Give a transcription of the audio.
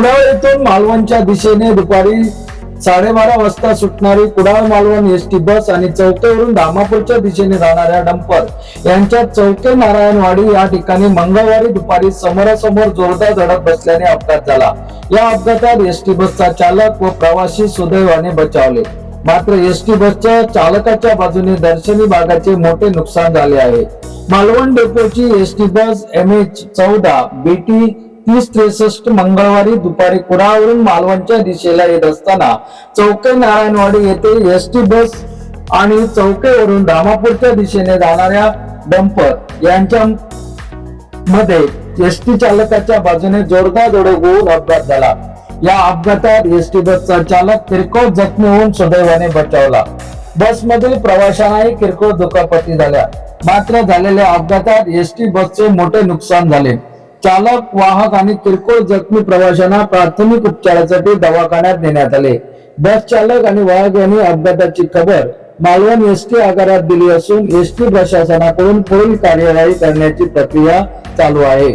मंगळवारीतून मालवणच्या दिशेने दुपारी साडेबारा वाजता सुटणारी Kudal Malvan S T bus आणि चौकेवरून धामापूरच्या दिशेने जाणाऱ्या डंपर यांच्या चौके नारायणवाडी या ठिकाणी मंगळवारी दुपारी समोरासमोर जोरदार धडक बसल्याने अपघात झाला. या अपघातात एस टी बसचा चालक व प्रवासी सुदैवाने बचावले. मात्र एस टी बसच्या चालकाच्या बाजूने दर्शनी भागाचे मोठे नुकसान झाले आहे. Malvan डेपोची S T bus M H चौदा बीटी तीस त्रेसष्ट मंगळवारी दुपारी कुडावरून मालवणच्या दिशेला येत असताना चौके नारायणवाडी येथे एस टी बस आणि चौकेवरून धामापूरच्या दिशेने जाणाऱ्या डंपर यांच्या मध्ये एस टी चालकाच्या बाजूने जोरदार धडक होऊन अपघात झाला. या अपघातात एस टी बसचा चालक किरकोळ जखमी होऊन सुदैवाने बचावला. बसमधील प्रवाशांनाही किरकोळ दुखापती झाल्या. मात्र झालेल्या अपघातात एस टी बसचे मोठे नुकसान झाले. चालक वाहक आणि किरकोळ जखमी प्रवाशांना प्राथमिक उपचारासाठी दवाखान्यात नेण्यात आले. बस चालक आणि वाहक यांनी अपघाताची खबर मालवण एस टी आगारात दिली असून एस टी प्रशासनाकडून पुढील कार्यवाही करण्याची प्रक्रिया चालू आहे.